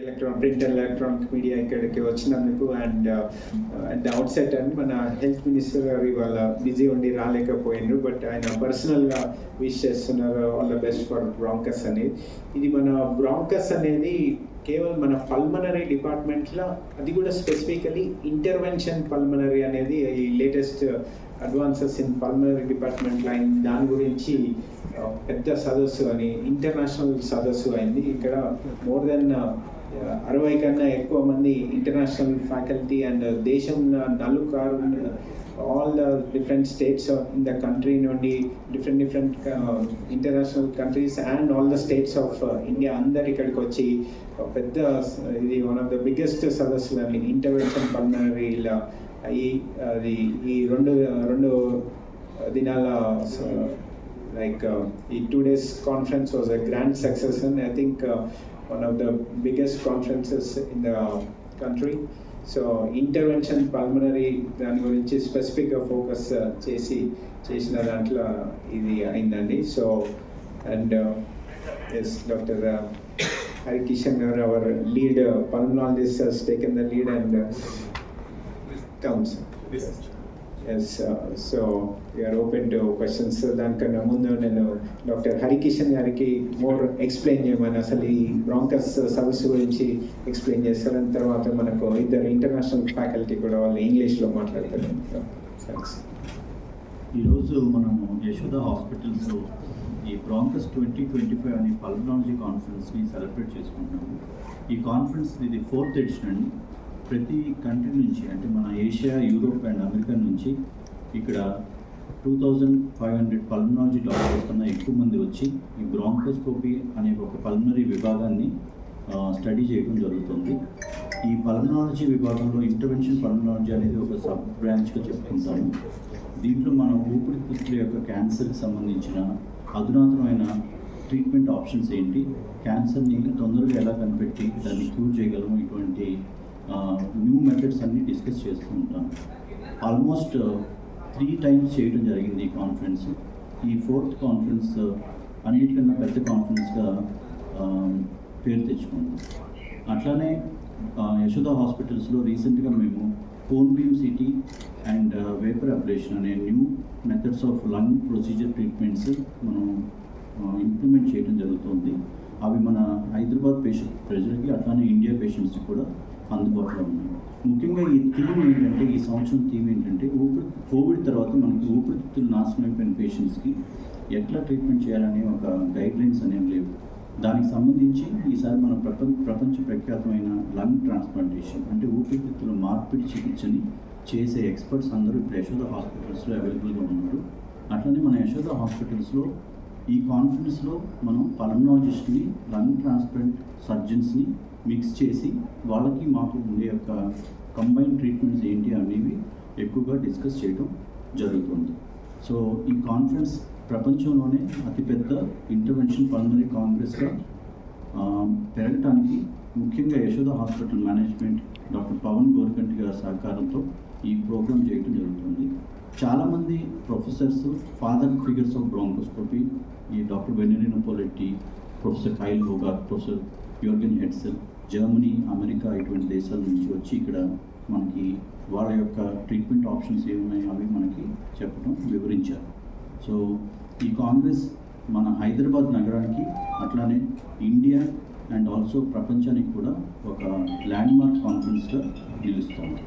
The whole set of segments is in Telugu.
Electron print and electronic media ఇక్కడికి వచ్చినందుకు and uh, and out set and మన హెల్త్ మినిస్టర్ గారు ఇవాళ బిజీ ఉండి రాలేకపోయినారు. బట్ ఆయన పర్సనల్గా విష్ చేస్తున్నారు. All the best for Bronchus అని. ఇది మన బ్రాంకస్ అనేది కేవలం మన పల్మనరీ డిపార్ట్మెంట్లో అది కూడా స్పెసిఫికలీ ఇంటర్వెన్షన్ పల్మనరీ అనేది ఈ latest advances in pulmonary department line దాని గురించి uh, పెద్ద సదస్సు అని ఇంటర్నేషనల్ సదస్సు అయింది. ఇక్కడ మోర్ దెన్ అరవై కన్నా ఎక్కువ మంది ఇంటర్నేషనల్ ఫ్యాకల్టీ అండ్ దేశంలో నలుకారు all the different states in the country నుండి different different international countries and all the states of India అందరు ఇక్కడికి వచ్చి ఒక పెద్ద స- ఇది వన్ ఆఫ్ ద బిగ్గెస్ట్ సదస్సులు అని ఇంటర్వెన్షన్ పల్మనరీలో ఈ అది ఈ రెండు రెండు దినాల లైక్ ఈ two days conference was a grand success and I think one of the biggest conferences in the country so intervention pulmonary దాని గురించి స్పెసిఫిక్గా ఫోకస్ చేసి చేసిన దాంట్లో ఇది అయిందండి so and as doctor Hari Kishan గారు our lead pulmonologist has taken the lead and comes yes so you're open to questions దానికన్నా ముందు నేను డాక్టర్ హరికిషన్ గారికి మోర్ ఎక్స్ప్లెయిన్ చేయమని అసలు ఈ బ్రాంకస్ సదస్సు గురించి ఎక్స్ప్లెయిన్ చేస్తారు దాని తర్వాత మనకు ఇద్దరు ఇంటర్నేషనల్ ఫ్యాకల్టీ కూడా వాళ్ళు ఇంగ్లీష్లో మాట్లాడతారు. థ్యాంక్స్ ఈరోజు మనము యశోద హాస్పిటల్స్ ఈ బ్రాంకస్ ట్వంటీ ట్వంటీ ఫైవ్ అనే పల్మనాలజీ కాన్ఫరెన్స్ని సెలబ్రేట్ చేసుకుంటున్నాము. ఈ కాన్ఫరెన్స్ ఇది ఫోర్త్ ఎడిషన్ అండి. ప్రతి కంట్రీ నుంచి అంటే మన ఏషియా యూరోప్ అండ్ అమెరికా నుంచి ఇక్కడ two thousand five hundred pulmonology doctors కన్నా ఎక్కువ మంది వచ్చి ఈ బ్రాంకోస్కోపీ అనే ఒక పల్మనరీ విభాగాన్ని స్టడీ చేయడం జరుగుతుంది. ఈ పల్మనాలజీ విభాగంలో ఇంటర్వెన్షన్ పల్మనాలజీ అనేది ఒక సబ్ బ్రాంచ్గా చెప్పుకుంటాము. దీంట్లో మనం ఊపిరితిత్తుల యొక్క క్యాన్సర్కి సంబంధించిన అధునాతనమైన ట్రీట్మెంట్ ఆప్షన్స్ ఏంటి? క్యాన్సర్ని తొందరగా ఎలా కనిపెట్టి దాన్ని క్యూర్ చేయగలము? ఇటువంటి న్యూ మెథడ్స్ అన్ని డిస్కస్ చేస్తూ ఉంటాను ఆల్మోస్ట్ త్రీ టైమ్స్ చేయడం జరిగింది ఈ కాన్ఫరెన్స్ ఈ ఫోర్త్ కాన్ఫరెన్స్ uh, అన్నిటికన్నా పెద్ద కాన్ఫరెన్స్గా um, పేరు తెచ్చుకుంది అట్లానే యశోద హాస్పిటల్స్లో రీసెంట్గా మేము cone beam CT and vapour ablation అనే new methods of lung procedure treatments మనం ఇంప్లిమెంట్ చేయడం జరుగుతుంది. అవి మన హైదరాబాద్ పేషెంట్ ప్రజలకి అట్లానే ఇండియా పేషెంట్స్కి కూడా అందుబాటులో ఉన్నాయి. ముఖ్యంగా ఈ థీమ్ ఏంటంటే ఈ సంవత్సరం థీమ్ ఏంటంటే ఊపిరి కోవిడ్ తర్వాత మనకి ఊపిరితిత్తులు నాశనం అయిపోయిన పేషెంట్స్కి ఎట్లా ట్రీట్మెంట్ చేయాలనే ఒక గైడ్ లైన్స్ అనేవి లేవు. దానికి సంబంధించి ఈసారి మన ప్రపంచ ప్రపంచ ప్రఖ్యాతమైన లంగ్ ట్రాన్స్ప్లాంటేషన్ అంటే ఊపిరితిత్తుల మార్పిడి చికిత్సని చేసే ఎక్స్పర్ట్స్ అందరూ ఇప్పుడు యశోద హాస్పిటల్స్లో అవైలబుల్గా ఉన్నారు. అట్లనే మన యశోద హాస్పిటల్స్లో ఈ కాన్ఫరెన్స్లో మనం పల్మనాలజిస్ట్ని లంగ్ ట్రాన్స్ప్లాంట్ సర్జన్స్ని మిక్స్ చేసి వాళ్ళకి మాకు ఉండే యొక్క కంబైన్ ట్రీట్మెంట్స్ ఏంటి అనేవి ఎక్కువగా డిస్కస్ చేయడం జరుగుతుంది. సో ఈ కాన్ఫరెన్స్ ప్రపంచంలోనే అతిపెద్ద ఇంటర్వెన్షన్ పల్మనరీ కాంగ్రెస్గా పెరగటానికి ముఖ్యంగా Yashoda hospital management doctor Pavan Gorkanti గారి సహకారంతో ఈ ప్రోగ్రామ్ చేయడం జరుగుతుంది. చాలామంది professors father figures of bronchoscopy ఈ doctor Venerino Poletti professor Kyle Hogarth professor Jurgen Hetzel Germany America ఇటువంటి దేశాల నుంచి వచ్చి ఇక్కడ మనకి వాళ్ళ యొక్క ట్రీట్మెంట్ ఆప్షన్స్ ఏమున్నాయో అవి మనకి చెప్పడం వివరించారు. సో ఈ కాంగ్రెస్ మన హైదరాబాద్ నగరానికి అట్లానే ఇండియా అండ్ ఆల్సో ప్రపంచానికి కూడా ఒక ల్యాండ్మార్క్ కాన్ఫరెన్స్గా నిలుస్తుంది.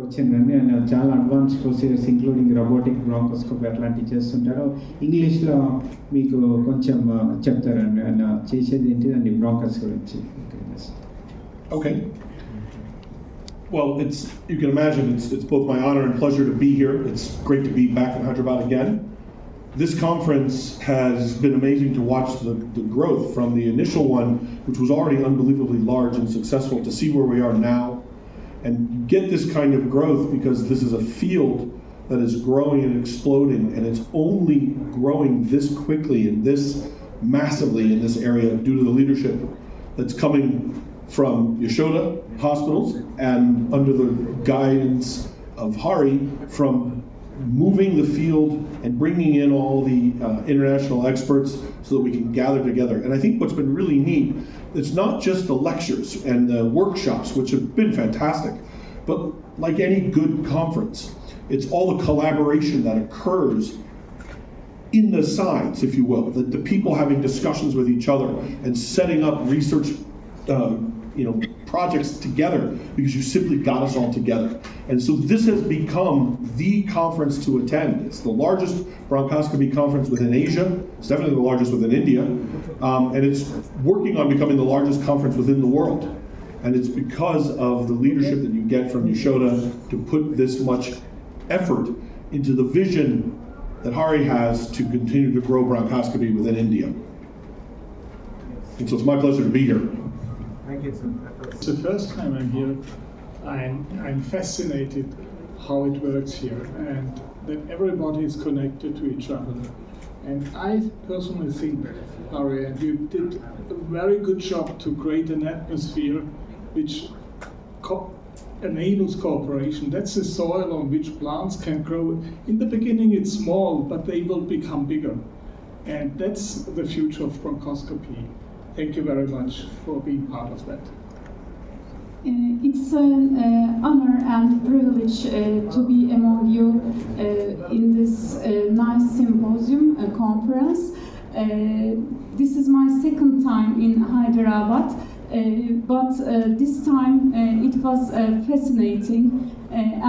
వచ్చిందండి ఆయన చాలా advance procedures including robotic bronchoscopy అట్లాంటివి చేస్తుంటారు ఇంగ్లీష్లో మీకు కొంచెం ఆ, చెప్తారండి ఆయన చేసేది ఏంటిదండి బ్రాంకస్ గురించి Okay. Well, it's you can imagine it's it's both my honor and pleasure to be here. It's great to be back in Hyderabad again. This conference has been amazing to watch the, the growth from the initial one, which was already unbelievably large and successful, to see where we are now and get this kind of growth because this is a field that is growing and exploding, and it's only growing this quickly and this massively in this area due to the leadership that's coming from Yashoda hospitals and under the guidance of Hari from moving the field and bringing in all the uh, international experts so that we can gather together. And I think what's been really neat, it's not just the lectures and the workshops, which have been fantastic, but like any good conference, it's all the collaboration that occurs in the sides, if you will, the, the people having discussions with each other and setting up research, uh, you know, projects together because you simply got us all together. And so this has become the conference to attend. It's the largest bronchoscopy conference within Asia. It's definitely the largest within India, um, and it's working on becoming the largest conference within the world. And it's because of the leadership that you get from Yashoda to put this much effort into the vision that Hari has to continue to grow bronchoscopy within India. And so it's my pleasure to be here. Sir. It's the first time I'm here. I'm, I'm fascinated how it works here and that everybody is connected to each other. And I personally think, Ari, and you did a very good job to create an atmosphere which co- enables cooperation. That's the soil on which plants can grow. In the beginning, it's small, but they will become bigger. And that's the future of bronchoscopy. Thank you very much for being part of that. Uh, It's an uh, honor and privilege uh, to be among you uh, in this uh, nice symposium conference. Uh, This is my second time in Hyderabad, but this time it was fascinating,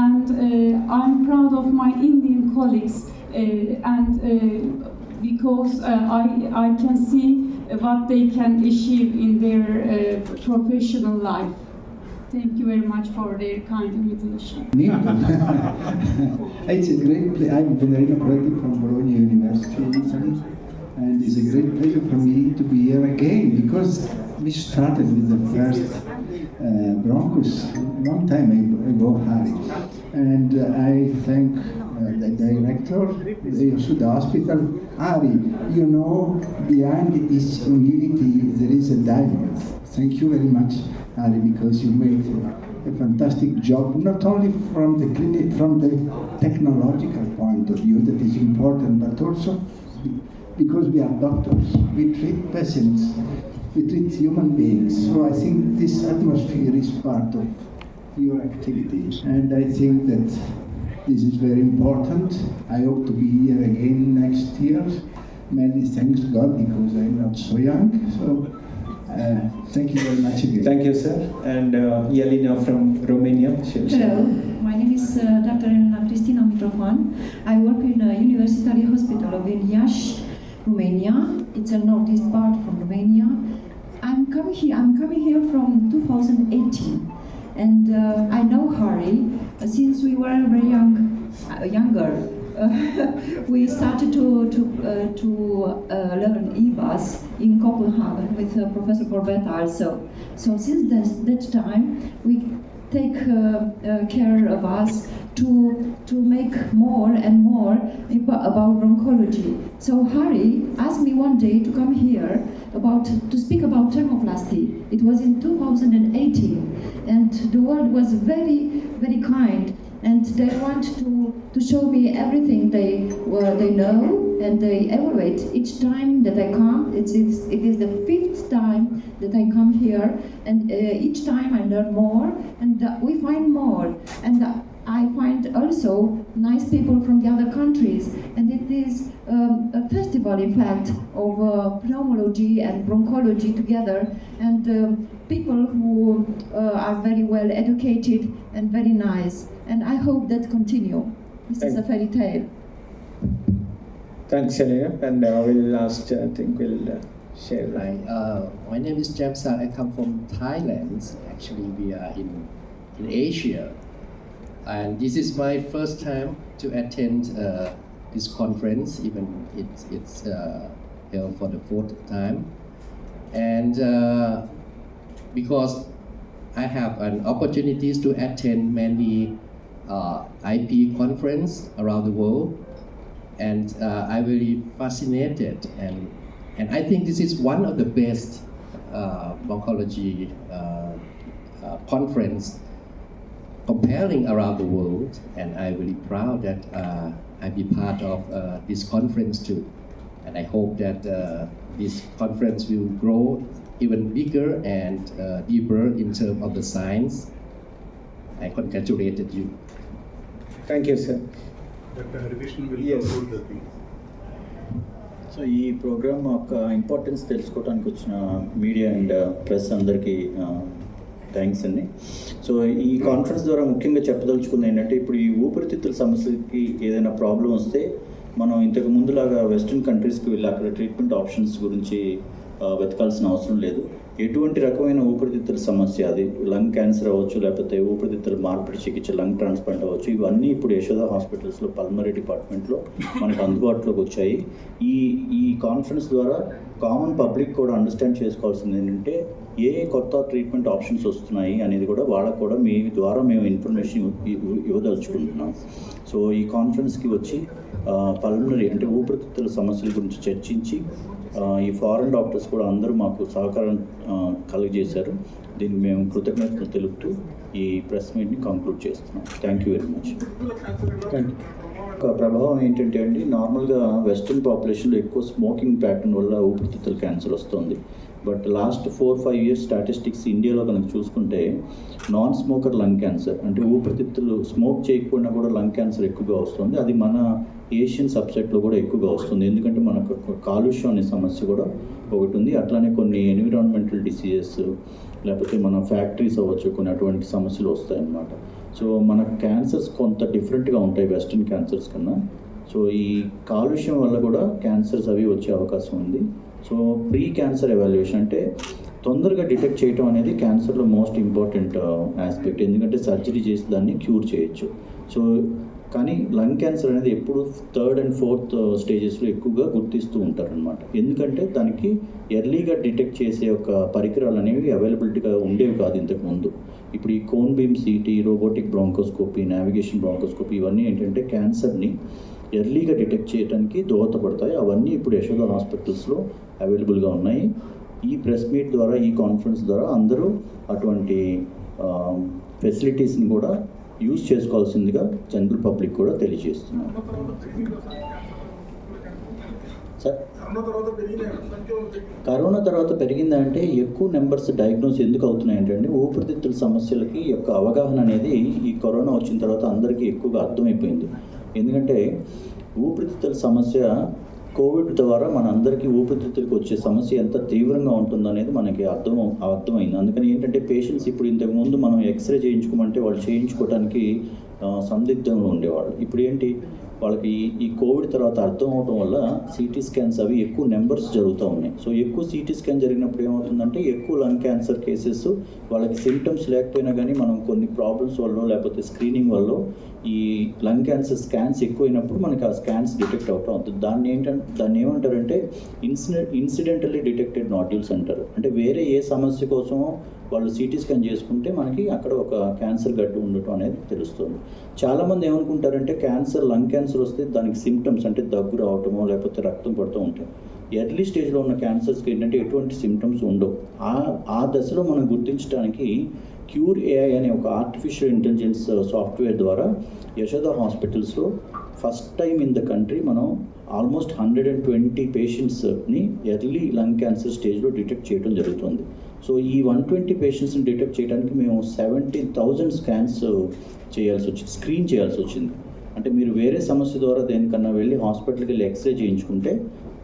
and I'm proud of my Indian colleagues, and because I, I can see what they can achieve in their uh, professional life. Thank you very much for their kind invitation. it's a great pleasure. I'm Venerino Preti from Bologna University in Italy, and it's a great pleasure for me to be here again because we started with the first uh, Broncos long time ago, Harry. And uh, I thank uh, the director, the Hospital. Ari, you know, behind each humility there is a diamond. Thank you very much, Ari, because you made a fantastic job, not only from the clinic, from the technological point of view that is important, but also because we are doctors, we treat patients, we treat human beings. So I think this atmosphere is part of your activity, and I think that this is very important. I hope to be here again next year. Many thanks God because I'm not so young. So uh, thank you very much again. Thank you, sir. And uh, Yelena from Romania. she'll. Hello, my name is uh, Dr. Elena Cristina Mitrofan. I work in a University Hospital of Iași, Romania. It's a northeast part from Romania. I'm coming here. I'm coming here from 2018, and uh, I know Hari uh, since we were very young, uh, younger. we started to to uh, to uh, learn EBAS in Copenhagen with uh, Professor Corbett also. So since that, that time, we take uh, uh, care of us to to make more and more about bronchology. So Harry asked me one day to come here about to speak about thermoplasty. It was in 2018, and the world was very very kind, and they want to to show me everything they uh, they know and they evaluate. Each time that I come. It's, it's it is the fifth time that I come here, and uh, each time I learn more, and uh, we find more, and uh, I find also nice people from the other countries, and it is um, a festival, in fact, of uh, pneumology and bronchology together, and um, people who uh, are very well educated and very nice, and I hope that continue. This is a fairy tale. Thanks, Yelena. And uh, we'll last, uh, I think we'll uh, share. Hi, uh, my name is Jamsan. I come from Thailand. Actually, we are in in Asia, and this is my first time to attend uh, this conference. Even it's it's uh, held for the fourth time, and uh, because I have an opportunities to attend many uh, IP conference around the world, and uh, I very fascinated and and I think this is one of the best uh, oncology conference comparing around the world, and I'm really proud that uh, I be part of uh, this conference too. And I hope that uh, this conference will grow even bigger and uh, deeper in terms of the science. I congratulated you. Thank you sir Yes. So ఈ ప్రోగ్రామ్ యొక్క ఇంపార్టెన్స్ తెలుసుకోవడానికి వచ్చిన మీడియా అండ్ ప్రెస్ అందరికీ థ్యాంక్స్ అండి. సో ఈ కాన్ఫరెన్స్ ద్వారా ముఖ్యంగా చెప్పదలుచుకుంది ఏంటంటే ఇప్పుడు ఈ ఊపిరితిత్తుల సమస్యకి ఏదైనా ప్రాబ్లం వస్తే మనం ఇంతకు ముందులాగా వెస్ట్రన్ కంట్రీస్కి వెళ్ళి అక్కడ ట్రీట్మెంట్ ఆప్షన్స్ గురించి వెతకాల్సిన అవసరం లేదు. ఎటువంటి రకమైన ఊపిరితిత్తుల సమస్య అది లంగ్ క్యాన్సర్ అవ్వచ్చు లేకపోతే ఊపిరితిత్తుల మార్పిడి చికిత్స లంగ్ ట్రాన్స్ప్లాంట్ అవ్వచ్చు ఇవన్నీ ఇప్పుడు యశోద హాస్పిటల్స్లో పల్మరీ డిపార్ట్మెంట్లో మనకు అందుబాటులోకి వచ్చాయి. ఈ ఈ కాన్ఫరెన్స్ ద్వారా కామన్ పబ్లిక్ కూడా అండర్స్టాండ్ చేసుకోవాల్సింది ఏంటంటే ఏ కొత్త ట్రీట్మెంట్ ఆప్షన్స్ వస్తున్నాయి అనేది కూడా వాళ్ళకు కూడా మీ ద్వారా మేము ఇన్ఫర్మేషన్ ఇవ్వదలుచుకుంటున్నాం. సో ఈ కాన్ఫరెన్స్కి వచ్చి పల్మనరీ అంటే ఊపిరితిత్తుల సమస్యల గురించి చర్చించి ఈ ఫారెన్ డాక్టర్స్ కూడా అందరూ మాకు సహకారం కలుగజేశారు. దీనికి మేము కృతజ్ఞతలు తెలుపుతూ ఈ ప్రెస్ మీట్ని కంక్లూడ్ చేస్తున్నాం. థ్యాంక్ యూ వెరీ మచ్ ఒక ప్రభావం ఏంటంటే అండి నార్మల్గా వెస్ట్రన్ పాపులేషన్లో ఎక్కువ స్మోకింగ్ ప్యాటర్న్ వల్ల ఊపిరితిత్తుల క్యాన్సర్ వస్తుంది. But last four five years statistics ఇండియాలో కనుక చూసుకుంటే నాన్ స్మోకర్ లంగ్ క్యాన్సర్ అంటే ఊపిరితిత్తులు స్మోక్ చేయకపోయినా కూడా లంగ్ క్యాన్సర్ ఎక్కువగా వస్తుంది. అది మన ఏషియన్ సబ్సెట్లో కూడా ఎక్కువగా వస్తుంది. ఎందుకంటే మనకు కాలుష్యం అనే సమస్య కూడా ఒకటి ఉంది. అట్లానే కొన్ని ఎన్విరాన్మెంటల్ డిసీజెస్ లేకపోతే మన ఫ్యాక్టరీస్ అవ్వచ్చు కొన్ని అటువంటి సమస్యలు వస్తాయన్నమాట. సో మన క్యాన్సర్స్ కొంత డిఫరెంట్గా ఉంటాయి వెస్ట్రన్ క్యాన్సర్స్ కన్నా. సో ఈ కాలుష్యం వల్ల కూడా క్యాన్సర్స్ అవి వచ్చే అవకాశం ఉంది. సో ప్రీ క్యాన్సర్ ఎవాల్యుయేషన్ అంటే తొందరగా డిటెక్ట్ చేయడం అనేది క్యాన్సర్లో మోస్ట్ ఇంపార్టెంట్ ఆస్పెక్ట్. ఎందుకంటే సర్జరీ చేసి దాన్ని క్యూర్ చేయొచ్చు. సో కానీ లంగ్ క్యాన్సర్ అనేది ఎప్పుడు థర్డ్ అండ్ ఫోర్త్ స్టేజెస్లో ఎక్కువగా గుర్తిస్తూ ఉంటారనమాట ఎందుకంటే దానికి ఎర్లీగా డిటెక్ట్ చేసే ఒక పరికరాలు అనేవి అవైలబిలిటీగా ఉండేవి కాదు ఇంతకు ముందు. ఇప్పుడు ఈ cone beam CT robotic bronchoscopy navigation bronchoscopy ఇవన్నీ ఏంటంటే క్యాన్సర్ని ఎర్లీగా డిటెక్ట్ చేయడానికి దోహదపడతాయి. అవన్నీ ఇప్పుడు యశోద హాస్పిటల్స్లో అవైలబుల్గా ఉన్నాయి. ఈ ప్రెస్ మీట్ ద్వారా ఈ కాన్ఫరెన్స్ ద్వారా అందరూ అటువంటి ఫెసిలిటీస్ని కూడా యూజ్ చేసుకోవాల్సిందిగా జనరల్ పబ్లిక్ కూడా తెలియజేస్తున్నాను సార్? కరోనా తర్వాత పెరిగిందా అంటే ఎక్కువ నెంబర్స్ డయాగ్నోస్ ఎందుకు అవుతున్నాయి అంటే ఊపిరితిత్తుల సమస్యలకి యొక్క అవగాహన అనేది ఈ కరోనా వచ్చిన తర్వాత అందరికీ ఎక్కువగా అర్థమైపోయింది. ఎందుకంటే ఊపిరితిత్తుల సమస్య కోవిడ్ ద్వారా మన అందరికీ ఊపిరితిత్తులకు వచ్చే సమస్య ఎంత తీవ్రంగా ఉంటుందనేది మనకి అర్థం అర్థమైంది. అందుకని ఏంటంటే పేషెంట్స్ ఇప్పుడు ఇంతకుముందు మనం ఎక్స్రే చేయించుకోమంటే వాళ్ళు చేయించుకోవడానికి సందిగ్ధంలో ఉండేవాళ్ళు. ఇప్పుడు ఏంటి? వాళ్ళకి ఈ ఈ కోవిడ్ తర్వాత అర్థం అవడం వల్ల సిటీ స్కాన్స్ అవి ఎక్కువ నెంబర్స్ జరుగుతూ ఉన్నాయి. సో ఎక్కువ సిటీ స్కాన్ జరిగినప్పుడు ఏమవుతుందంటే ఎక్కువ లంగ్ క్యాన్సర్ కేసెస్ వాళ్ళకి సిమ్టమ్స్ లేకపోయినా కానీ మనం కొన్ని ప్రాబ్లమ్స్ వల్ల లేకపోతే స్క్రీనింగ్ వల్ల ఈ లంగ్ క్యాన్సర్ స్కాన్స్ ఎక్కువైనప్పుడు మనకి ఆ స్కాన్స్ డిటెక్ట్ అవుతూ అవుతుంది. దాన్ని ఏంటంటే దాన్ని ఏమంటారంటే ఇన్సిడెంట్ ఇన్సిడెంటల్లీ డిటెక్టెడ్ నాడ్యూల్స్ అంటారు. అంటే వేరే ఏ సమస్య కోసమో వాళ్ళు సిటీ స్కాన్ చేసుకుంటే మనకి అక్కడ ఒక క్యాన్సర్ గడ్డు ఉండటం అనేది తెలుస్తుంది. చాలామంది ఏమనుకుంటారంటే క్యాన్సర్ లంగ్ క్యాన్సర్ వస్తే దానికి సిమ్టమ్స్ అంటే దగ్గు రావటమో లేకపోతే రక్తం పడుతూ ఉంటాయి. ఎర్లీ స్టేజ్లో ఉన్న క్యాన్సర్స్కి ఏంటంటే ఎటువంటి సిమ్టమ్స్ ఉండవు. ఆ ఆ దశలో మనం గుర్తించడానికి క్యూర్ ఏఐ అనే ఒక ఆర్టిఫిషియల్ ఇంటెలిజెన్స్ సాఫ్ట్వేర్ ద్వారా యశోద హాస్పిటల్స్లో first time in the country మనం ఆల్మోస్ట్ హండ్రెడ్ అండ్ ట్వంటీ పేషెంట్స్ని ఎర్లీ లంగ్ క్యాన్సర్ స్టేజ్లో డిటెక్ట్ చేయడం జరుగుతుంది. సో ఈ వన్ ట్వంటీ పేషెంట్స్ని డిటెక్ట్ చేయడానికి మేము సెవెంటీ థౌజండ్ స్కాన్స్ చేయాల్సి వచ్చింది స్క్రీన్ చేయాల్సి వచ్చింది. అంటే మీరు వేరే సమస్య ద్వారా దేనికన్నా వెళ్ళి హాస్పిటల్కి వెళ్ళి ఎక్స్రే చేయించుకుంటే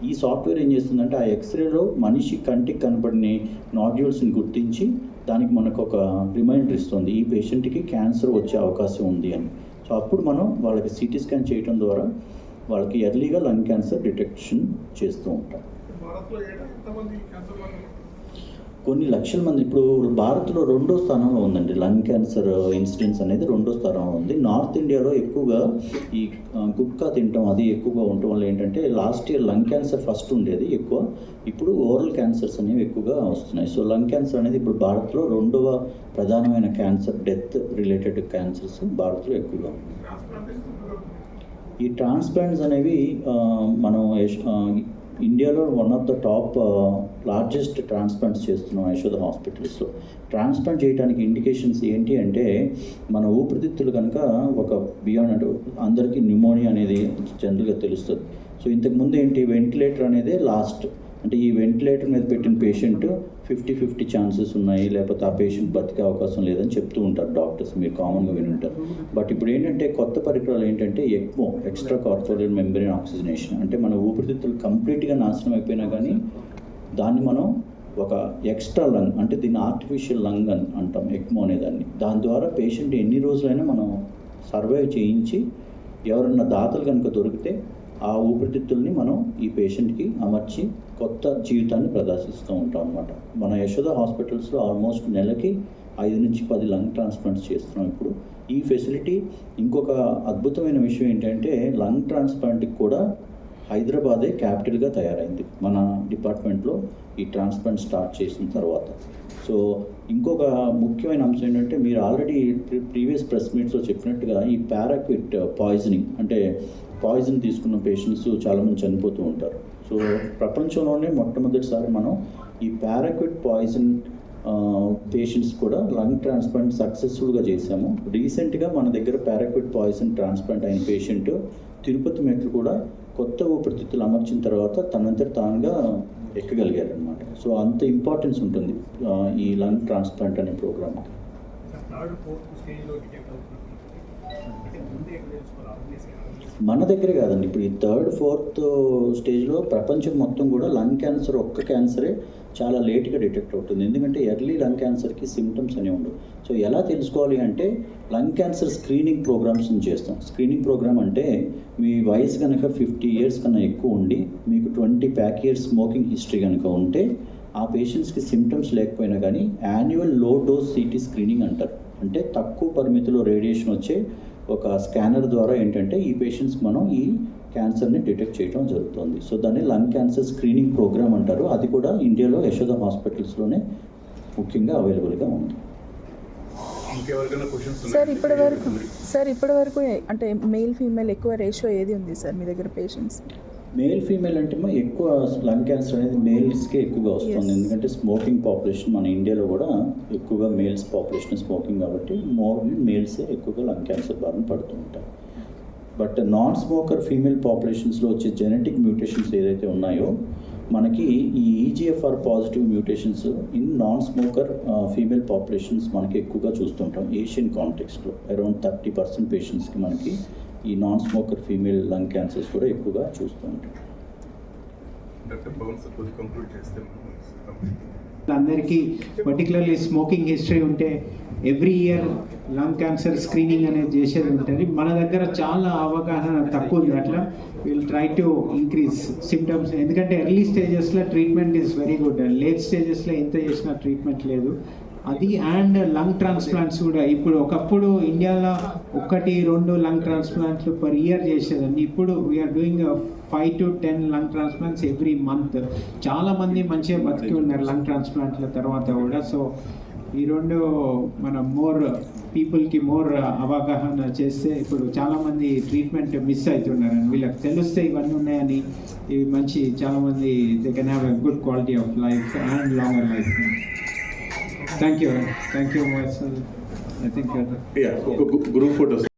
ఈ సాఫ్ట్వేర్ ఏం చేస్తుందంటే ఆ ఎక్స్రేలో మనిషి కంటికి కనపడిన నాడ్యూల్స్ని గుర్తించి దానికి మనకు ఒక రిమైండర్ ఇస్తుంది ఈ పేషెంట్కి క్యాన్సర్ వచ్చే అవకాశం ఉంది అని. సో అప్పుడు మనం వాళ్ళకి సిటీ స్కాన్ చేయడం ద్వారా వాళ్ళకి ఎర్లీగా లంగ్ క్యాన్సర్ డిటెక్షన్ చేస్తూ ఉంటాం. కొన్ని లక్షల మంది ఇప్పుడు భారత్లో రెండో స్థానంలో ఉందండి. లంగ్ క్యాన్సర్ ఇన్సిడెన్స్ అనేది రెండో స్థానంలో ఉంది. నార్త్ ఇండియాలో ఎక్కువగా ఈ ఆ, గుట్కా అది ఎక్కువగా ఉండటం వల్ల ఏంటంటే last year lung cancer first ఉండేది ఎక్కువ. ఇప్పుడు ఓరల్ క్యాన్సర్స్ అనేవి ఎక్కువగా వస్తున్నాయి. సో లంగ్ క్యాన్సర్ అనేది ఇప్పుడు భారత్లో రెండవ ప్రధానమైన క్యాన్సర్ డెత్ రిలేటెడ్ క్యాన్సర్స్ భారత్లో ఎక్కువగా ఈ ట్రాన్స్ప్లాంట్స్ అనేవి మనం ఇండియాలో one of the top largest transplants చేస్తున్నాం యశోద హాస్పిటల్స్లో. ట్రాన్స్ప్లాంట్ చేయడానికి ఇండికేషన్స్ ఏంటి అంటే మన ఊపిరితిత్తులు కనుక ఒక బియాండ్ అంటే అందరికీ న్యూమోనియా అనేది జనరల్గా తెలుస్తుంది. సో ఇంతకుముందు ఏంటి వెంటిలేటర్ అనేది లాస్ట్ అంటే ఈ వెంటిలేటర్ మీద పెట్టిన పేషెంట్ ఫిఫ్టీ ఫిఫ్టీ ఛాన్సెస్ ఉన్నాయి లేకపోతే ఆ పేషెంట్ బతికే అవకాశం లేదని చెప్తూ ఉంటారు డాక్టర్స్ మీరు కామన్గా విని ఉంటారు. బట్ ఇప్పుడు ఏంటంటే కొత్త పరికరాలు ఏంటంటే ECMO extra corporeal membrane oxygenation అంటే మన ఊపిరితిత్తులు కంప్లీట్గా నాశనం అయిపోయినా కానీ దాన్ని మనం ఒక ఎక్స్ట్రా లంగ్ అంటే దీన్ని ఆర్టిఫిషియల్ లంగ్ అని అంటాం ఎక్మో అనేదాన్ని దాని ద్వారా పేషెంట్ ఎన్ని రోజులైనా మనం సర్వైవ్ చేయించి ఎవరన్నా దాతలు కనుక దొరికితే ఆ ఊపిరితిత్తుల్ని మనం ఈ పేషెంట్కి అమర్చి కొత్త జీవితాన్ని ప్రదర్శిస్తూ ఉంటాం అనమాట మన యశోద హాస్పిటల్స్లో ఆల్మోస్ట్ నెలకి ఐదు నుంచి పది లంగ్ ట్రాన్స్ప్లాంట్స్ చేస్తున్నాం ఇప్పుడు. ఈ ఫెసిలిటీ ఇంకొక అద్భుతమైన విషయం ఏంటంటే లంగ్ ట్రాన్స్ప్లాంట్కి కూడా హైదరాబాదే క్యాపిటల్గా తయారైంది. మన డిపార్ట్మెంట్లో ఈ ట్రాన్స్ప్లాంట్ స్టార్ట్ చేసిన తర్వాత. సో ఇంకొక ముఖ్యమైన అంశం ఏంటంటే మీరు ఆల్రెడీ ప్రీవియస్ ప్రెస్ మీట్స్లో చెప్పినట్టుగా ఈ పారాక్విట్ పాయిజనింగ్ అంటే పాయిజన్ తీసుకున్న పేషెంట్స్ చాలామంది చనిపోతూ ఉంటారు. సో ప్రపంచంలోనే మొట్టమొదటిసారి మనం ఈ పారాక్విట్ పాయిజన్ పేషెంట్స్ కూడా లంగ్ ట్రాన్స్ప్లాంట్ సక్సెస్ఫుల్గా చేశాము. రీసెంట్గా మన దగ్గర పారాక్విట్ పాయిజన్ ట్రాన్స్ప్లాంట్ అయిన పేషెంట్ తిరుపతి మెట్లు కూడా కొత్త ఊపిరితిత్తులు అమర్చిన తర్వాత తనంతట తానుగా ఎక్కగలిగారు అనమాట సో అంత ఇంపార్టెన్స్ ఉంటుంది ఈ లంగ్ ట్రాన్స్ప్లాంట్ అనే ప్రోగ్రామ్ మన దగ్గరే కాదండి. ఇప్పుడు ఈ థర్డ్ ఫోర్త్ స్టేజ్లో ప్రపంచం మొత్తం కూడా లంగ్ క్యాన్సర్ ఒక్క క్యాన్సరే చాలా లేట్గా డిటెక్ట్ అవుతుంది. ఎందుకంటే ఎర్లీ లంగ్ క్యాన్సర్కి సిమ్టమ్స్ అనేవి ఉండవు. సో ఎలా తెలుసుకోవాలి అంటే లంగ్ క్యాన్సర్ స్క్రీనింగ్ ప్రోగ్రామ్స్ చేస్తాం. స్క్రీనింగ్ ప్రోగ్రామ్ అంటే మీ వయసు కనుక ఫిఫ్టీ ఇయర్స్ కన్నా ఎక్కువ ఉండి మీకు twenty pack years smoking history కనుక ఉంటే ఆ పేషెంట్స్కి సిమ్టమ్స్ లేకపోయినా కానీ యాన్యువల్లో డోస్ సిటీ స్క్రీనింగ్ అంటారు. అంటే తక్కువ పరిమితిలో రేడియేషన్ వచ్చే ఒక స్కానర్ ద్వారా ఏంటంటే ఈ పేషెంట్స్కి మనం ఈ క్యాన్సర్ని డిటెక్ట్ చేయడం జరుగుతుంది. సో దాన్ని లంగ్ క్యాన్సర్ స్క్రీనింగ్ ప్రోగ్రామ్ అంటారు. అది కూడా ఇండియాలో యశోద హాస్పిటల్స్లోనే ముఖ్యంగా అవైలబుల్గా ఉంది. సార్ ఇప్పటి వరకు సార్ ఇప్పటి వరకు అంటే మెయిల్ ఫీమేల్ ఎక్కువ రేషియో ఏది ఉంది సార్ మీ దగ్గర పేషెంట్స్ మేల్ ఫీమేల్ అంటే మా ఎక్కువ లంగ్ క్యాన్సర్ అనేది మేల్స్కే ఎక్కువగా వస్తుంది. ఎందుకంటే స్మోకింగ్ పాపులేషన్ మన ఇండియాలో కూడా ఎక్కువగా మేల్స్ పాపులేషన్ స్మోకింగ్ కాబట్టి మోర్ మేల్సే ఎక్కువగా లంగ్ క్యాన్సర్ బారిన పడుతూ ఉంటారు బట్ నాన్ స్మోకర్ ఫీమేల్ పాపులేషన్స్లో వచ్చే జెనెటిక్ మ్యూటేషన్స్ ఏదైతే ఉన్నాయో మనకి ఈ E EGFR positive mutations in non smoker female populations మనకి ఎక్కువగా చూస్తుంటాం ఏషియన్ కాంటెక్స్ట్లో అరౌండ్ థర్టీ పర్సెంట్ పేషెంట్స్కి మనకి ఈ non smoker female lung cancers కూడా ఎక్కువగా చూస్తూ ఉంటాం. అందరికీ పర్టికులర్లీ స్మోకింగ్ హిస్టరీ ఉంటే every year lung cancer screening అనేది చేసేది ఉంటుంది. మన దగ్గర చాలా అవగాహన తక్కువ ఉంది. అట్లా will try to increase symptoms ఎందుకంటే ఎర్లీ స్టేజెస్లో treatment is very good late స్టేజెస్లో ఎంత చేసినా ట్రీట్మెంట్ లేదు. అది అండ్ లంగ్ ట్రాన్స్ప్లాంట్స్ కూడా. ఇప్పుడు ఒకప్పుడు ఇండియాలో ఒకటి రెండు లంగ్ ట్రాన్స్ప్లాంట్లు పర్ ఇయర్ చేసేదండి ఇప్పుడు we're doing five to ten lung transplants every month చాలా మంది మంచిగా బతికి ఉన్నారు లంగ్ ట్రాన్స్ప్లాంట్ల తర్వాత కూడా. సో ఈ రెండు మనం మోర్ పీపుల్కి మోర్ అవగాహన చేస్తే ఇప్పుడు చాలామంది ట్రీట్మెంట్ మిస్ అవుతున్నారని వీళ్ళకి తెలిస్తే ఇవన్నీ ఉన్నాయని ఇవి మంచి చాలామంది they can have a good quality of life and longer life thank you thank you much I think group photos